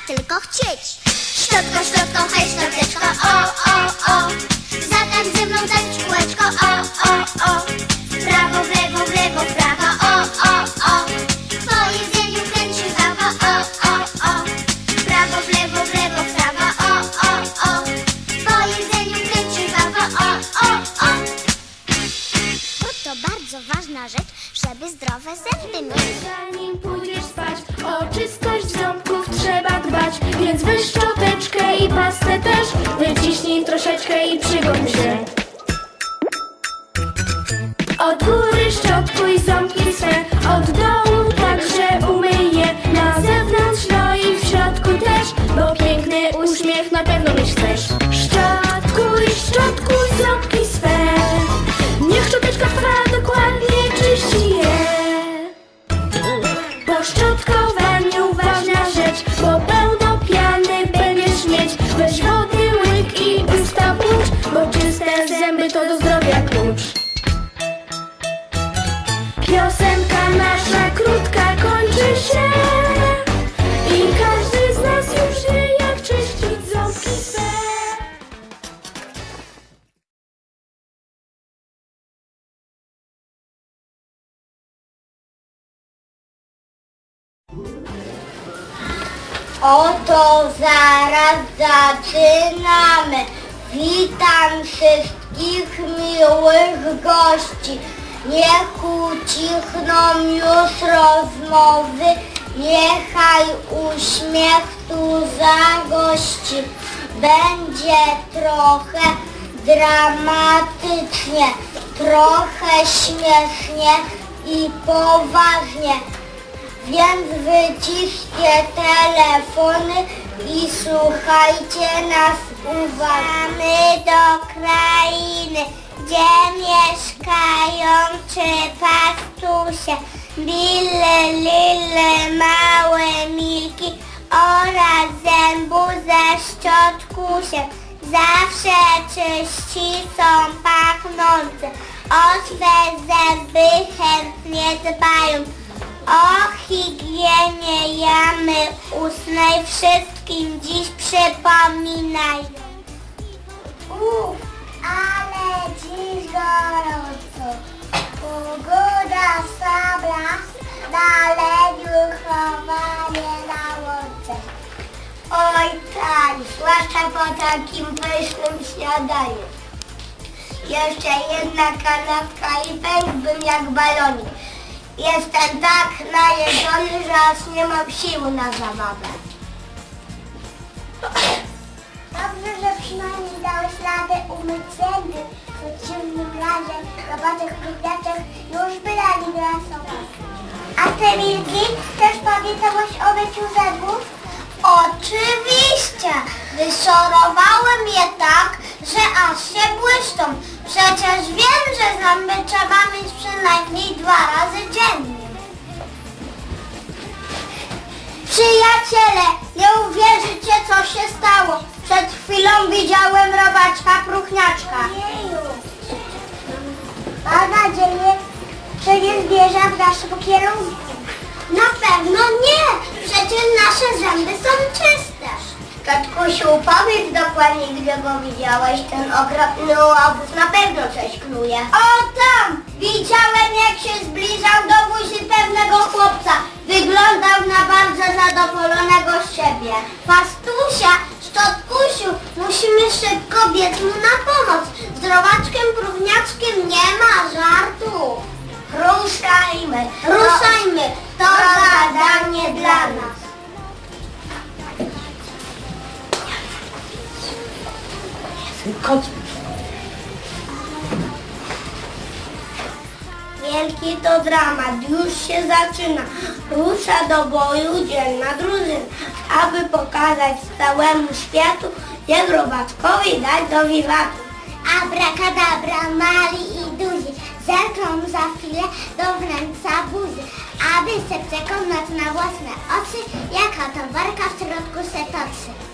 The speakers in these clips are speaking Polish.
tylko chcieć. Szczotko, szczotko, hej, szczoteczko, o, o, o. Zatań ze mną, tańcz kółeczko, o, o, o. W prawo, w lewo, w lewo, w prawo, o, o, o. Po jedzeniu kręci gałko, o, o, o. W prawo, w lewo, w lewo, w o, o, o. Po jedzeniu kręci gałko, o, o, o. Bo to bardzo ważna rzecz, żeby zdrowe zęby mieć. Zanim pójdziesz spać, o czystość ząbków trzeba dbać. Więc weź szczoteczkę i pastę też, wyciśnij troszeczkę i przygoń się. Od góry szczotkuj ząbki swe, od dołu także umyj je. Na zewnątrz, no i w środku też, bo piękny uśmiech na pewno chcesz. Szczotkuj, Oto zaraz zaczynamy. Witam wszystkich miłych gości. Niech ucichną już rozmowy, niechaj uśmiech tu zagości. Będzie trochę dramatycznie, trochę śmiesznie i poważnie. Więc wyciszcie telefony i słuchajcie nas uważnie do krainy, gdzie mieszkają trzy pastusie, Bille, Lille, małe Milki oraz zębu ze szczotkusiem. Zawsze czyści są pachnące, o swe zęby chętnie dbają. O higienie jamy ustnej wszystkim dziś przypominaj. Uff, ale dziś gorąco. Pogoda słaba, dalej chowanie na łące. Oj tak, zwłaszcza po takim pysznym śniadaniu. Jeszcze jedna kanapka i pękłbym jak balonik. Jestem tak najedzony, że aż nie mam siły na zabawę. Dobrze, że przynajmniej dałeś radę umyć zęby. W przeciwnym razie próbniaczek już by dali grasować. A ty, Milki, też pamiętałaś o myciu zębów? Oczywiście! Wyszorowałem je tak, że aż się błyszczą. Przecież wiem, że zęby trzeba mieć przynajmniej dwa razy dziennie. Przyjaciele, nie uwierzycie co się stało. Przed chwilą widziałem robaczka próchniaczka. Mam nadzieję, że nie zmierza w naszym kierunku. Na pewno nie! Przecież nasze zęby są czyste. Katkusiu, powiedz dokładnie, gdzie go widziałeś. Ten okropny łobuz na pewno coś knuje. O tam! Widziałem, jak się zbliżał do buzi pewnego chłopca. Wyglądał na bardzo zadowolonego z siebie. Pastusia, Szczotkusiu, musimy szybko biec mu na pomoc. Z robaczkiem próchniaczkiem nie ma żartu. Ruszajmy, ruszajmy. To zadanie dla nas. Wielki to dramat, już się zaczyna. Rusza do boju dzielna drużyna, aby pokazać całemu światu, jak robaczkowi dać do wiwatu. Abracadabra, mali i duzi, zerkną za chwilę do wnętrza buzy, aby se przekonać na własne oczy, jaka towarka w środku se toczy.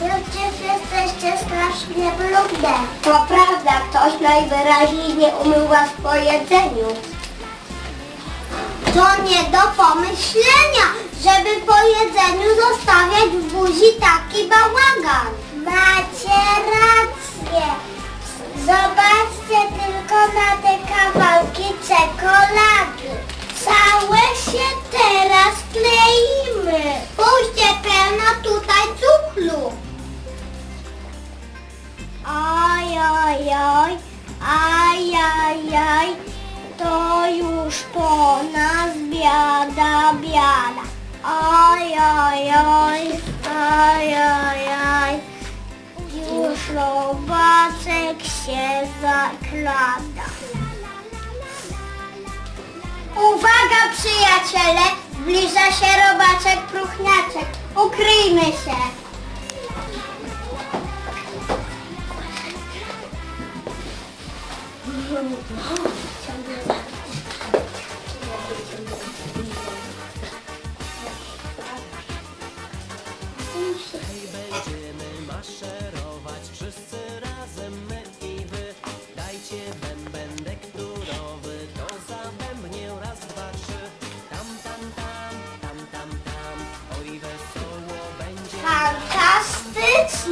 ajajaj, ja strasznie brudne. To prawda, ktoś najwyraźniej nie umył was po jedzeniu. To nie do pomyślenia, żeby po jedzeniu zostawiać w buzi taki bałagan. Macie rację. Zobaczcie tylko na te kawałki czekolady. Całe się teraz kleimy. Oj, oj, oj, aj, aj, aj, już robaczek się zakrada. Uwaga przyjaciele, zbliża się robaczek próchniaczek. Ukryjmy się. Będziemy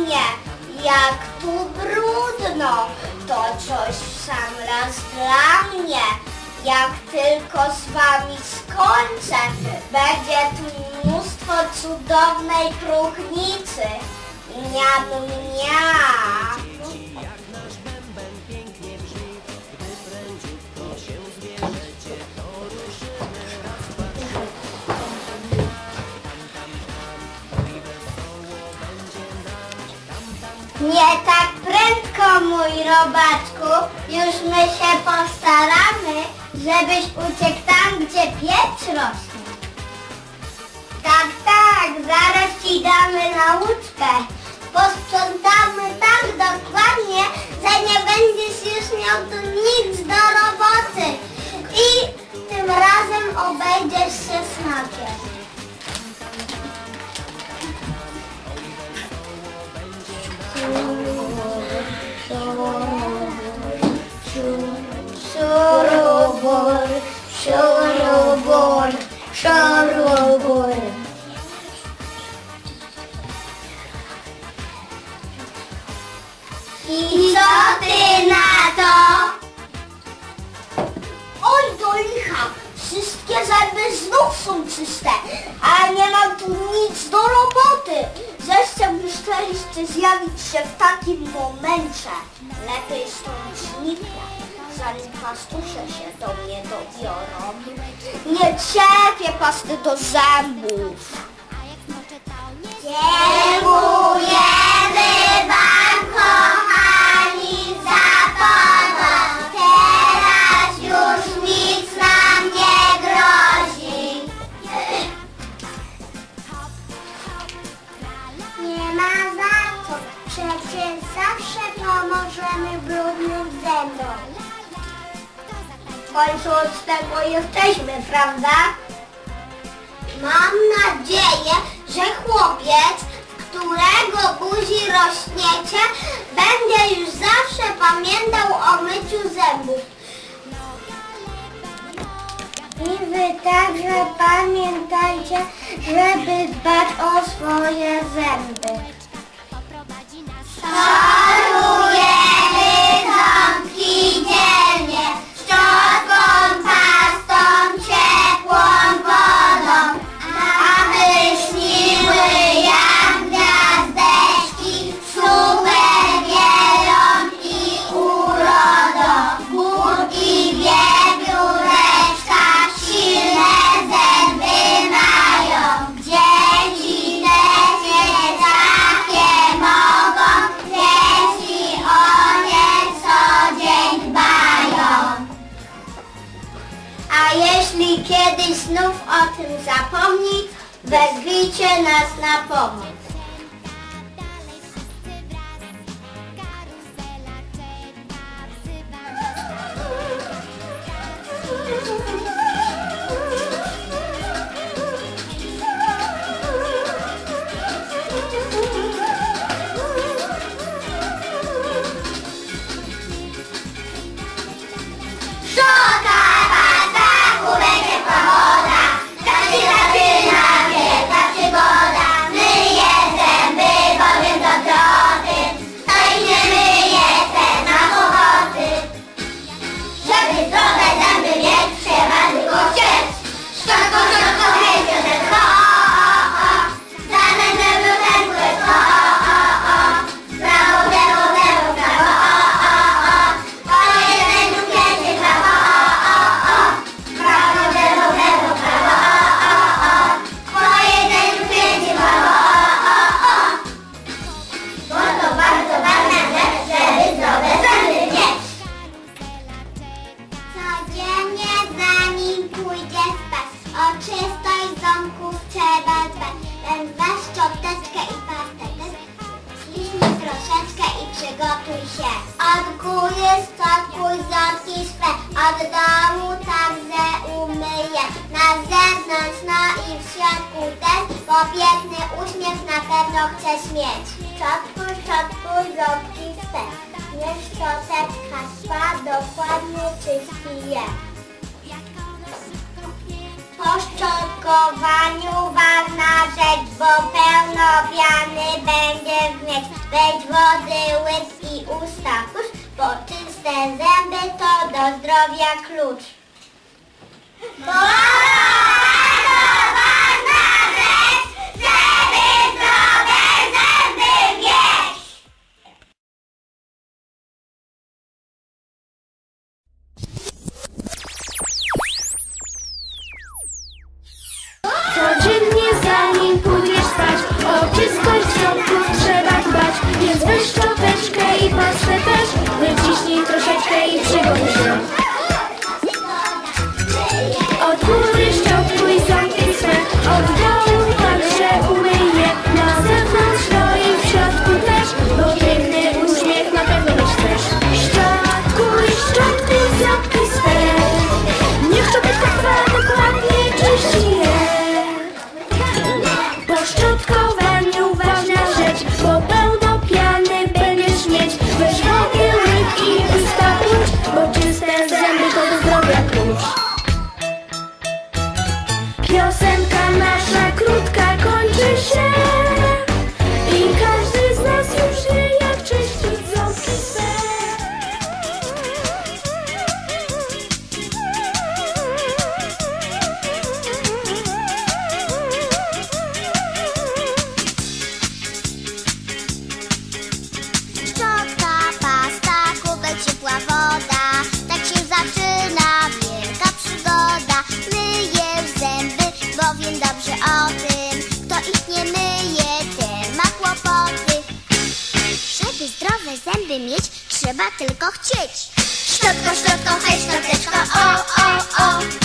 Fantastycznie! Jak tu brudno! To coś w sam raz dla mnie. Jak tylko z wami skończę, będzie tu mnóstwo cudownej próchnicy. Miam, miam. Nie tak prędko, mój robaczku. Już my się postaramy, żebyś uciekł tam, gdzie pieprz rośnie. Tak, tak, zaraz ci damy nauczkę. Posprzątamy tak dokładnie, że nie będziesz już miał tu nic do roboty. I tym razem obejdziesz się smakiem. Czyste, a nie mam tu nic do roboty. Zechciałbym szczęście zjawić się w takim momencie. Lepiej stąd zniknę, zanim pastusze się do mnie dobiorą. Nie cierpię pasty do zębów. Dziękujemy prawda? Mam nadzieję, że chłopiec, którego buzi rośniecie, będzie już zawsze pamiętał o myciu zębów. I wy także pamiętajcie, żeby dbać o swoje zęby. Wezwijcie nas na pomoc. Od domu także umyję, na zewnątrz, no i w środku też, bo biedny uśmiech na pewno chce śmieć. Czotku, czotku, ząbki wstecz, niech szczoteczka trwa, dokładnie czystki je. Po szczotkowaniu ważna rzecz, bo pełno piany będzie mieć. Weź wody, łyk i usta kurz, bo czyste zęby do zdrowia klucz. Bo bardzo ważna rzecz, żeby zdrowe zęby mieć. Codziennie zanim pójdziesz spać, o czystość ciągów trzeba dbać, więc weź szczoteczkę i patrzę też, wyciśnij troszeczkę. Żeby zdrowe zęby mieć, trzeba tylko chcieć. Szczotko, szczotko, hej, szczoteczko, o, o, o.